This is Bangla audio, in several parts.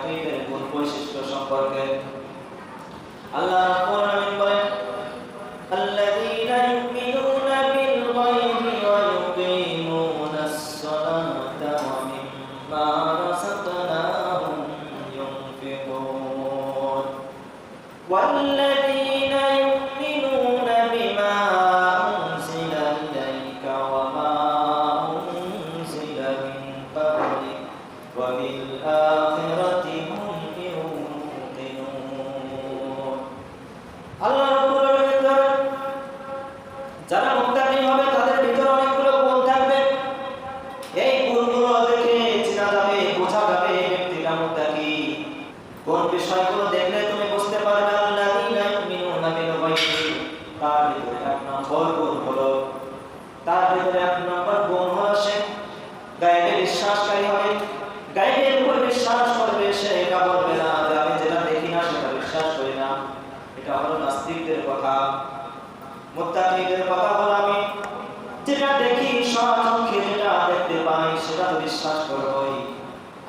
তাকওয়ীদের গুণ বৈশিষ্ট্য সম্পর্কে? আল্লাহ রাব্বুল আলামিন বলেন, আল্লাযীনা ইউমিনুনা বিল গায়বি ওয়া ইউকিমুনা আস-সালাতা ওয়া মিম্মা রাযাকনাহুম ইউনফিকুন والذين কোন বিষয়গুলো দেখলে তুমি বুঝতে পারবে আমি যেটা বিশ্বাস করি এটা হলো নাস্তিকদের কথা, মুত্তাকিদের কথা হলো আমি। যেটা দেখি সচক্ষে যেটা দেখতে পাই, সেটা তো বিশ্বাস করবই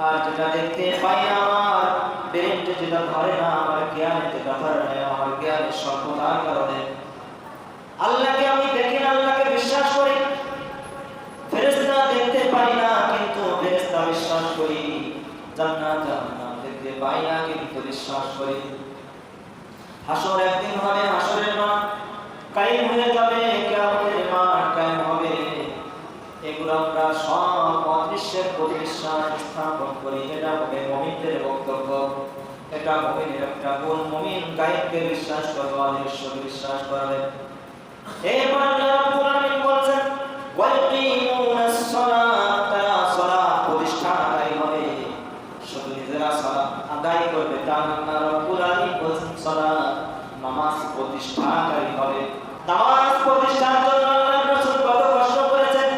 আর যেটা দেখতে পাই না যেটা ধরে না, আমার জ্ঞানে যেটা ধরে আমার জ্ঞানের স্বল্পতার কারণে আল্লাহকে আমি দেখি না, আল্লাহকে বিশ্বাস করি। ফেরেশতা দেখতে পাই না, কিন্তু ফেরেশতা বিশ্বাস করি। জান্নাত, জাহান্নাম দেখতে পাই না, কিন্তু বিশ্বাস করি। হাসর একদিন হবে, হাসরের মাঠ কায়েম হয়ে যাবে, কিয়ামতের মাঠ কায়েম হবে। এগুলো আমরা সব অদৃশ্যের প্রতি বিশ্বাস স্থাপন করি এটা হবে মুমিনদের বক্তব্য। এটা মুমিনের একটা গুণ মুমিন গায়েবকে বিশ্বাস করবে, অদৃশ্যকে বিশ্বাস করবে। এবার আল্লাহ বলছেন ওয়াইকিমুনাস সালাত প্রতিষ্ঠা সালাত হবে। শুধু নিজেরা সালাত আদায় করবে তার নাম আলামিন বলছেন সালাত নামাজ প্রতিষ্ঠাকারী হবে নামাজ প্রতিষ্ঠার জন্য আল্লাহর রাসূল কত কষ্ট করেছেন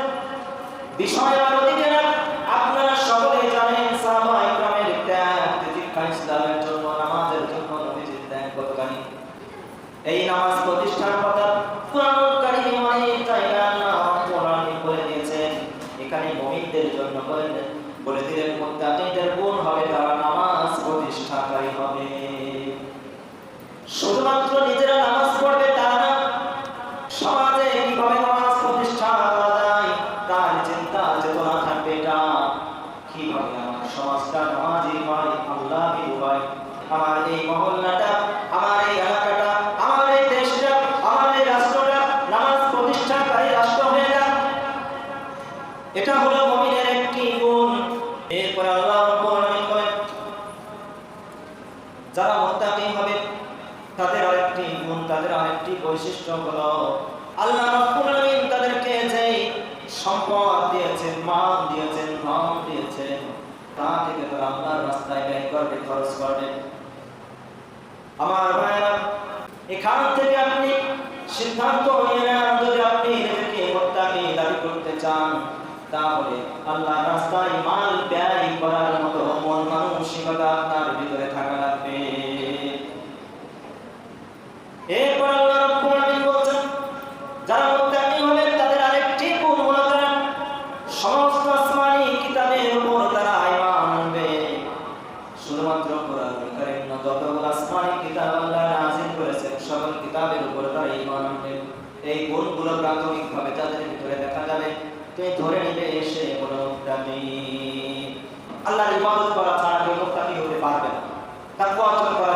বিষয় আর ওদিকে না আপনারা সকলেই জানেন সাহাবা ইকরামের ত্যাগ তিতিক্ষা ইসলামের জন্য নামাজের জন্য নবীজির ত্যাগ কতখানি এই নামাজ প্রতিষ্ঠার কথা কোরআনুল কারীমে অনেক জায়গায় আল্লাহ রাব্বুল আলামিন বলে দিয়েছেন এখানে মুমিনদের জন্য বলে বলে দিলেন মুত্তাকিদের গুণ হবে তারা নামাজ প্রতিষ্ঠাকারী হবে শুধুমাত্র নিজেরা নামাজ পড়বে তা না সমাজে কীভাবে নামাজ প্রতিষ্ঠা করা যায় তার চিন্তা চেতনা থাকবে এটা কীভাবে আমার সমাজটা নামাজি হয় আল্লাহ হয় আমার এই মহল্লাটা আমার এই এলাকাটা আমার এই দেশটা আমার এই রাষ্ট্রটা নামাজ প্রতিষ্ঠাকারী রাষ্ট্র হয়ে যাক এটা হলো মুমিনের একটি গুণ এরপর আল্লাহ রাব্বুল আলামিন বলেন যারা মুত্তাকি হবে তাদের আরেকটি গুণ তাদের আরেকটি বৈশিষ্ট্য আল্লাহ তাদেরকে সম্পদ দিয়েছেন দিয়েছেন, ধন দিয়েছেন, তা থেকে তারা রাস্তায় ব্যয় করবে, খরচ করবে। আমার এখান থেকে আপনি সিদ্ধান্ত নিয়ে নেন, যদি আপনি নিজেকে দাবি করতে চান, তাহলে আল্লাহ রাস্তায় মাল ব্যয় করার মতো মন মানসিকতা আপনার ভিতরে থাকা লাগবে এরপর আল্লাহ রাব্বুল আলামিন বলছেন যারা মুত্তাকি হবেন তাদের আরেকটি গুণ হলো তারা সমস্ত আসমানি কিতাবের উপর তারা ঈমান আনবে শুধুমাত্র কোরআন কারীম না যতগুলো আসমানি কিতাব আল্লাহ নাযিল করেছেন সকল কিতাবের উপর তারা ঈমান আনবে এই গুণগুলো প্রাথমিকভাবে তাদের ভিতরে দেখা যাবে। তুমি ধরে নিবে এসে মুত্তাকি আল্লাহর ইবাদত করা ছাড়া কেউ হতে পারবে না। তাকে অর্জন করা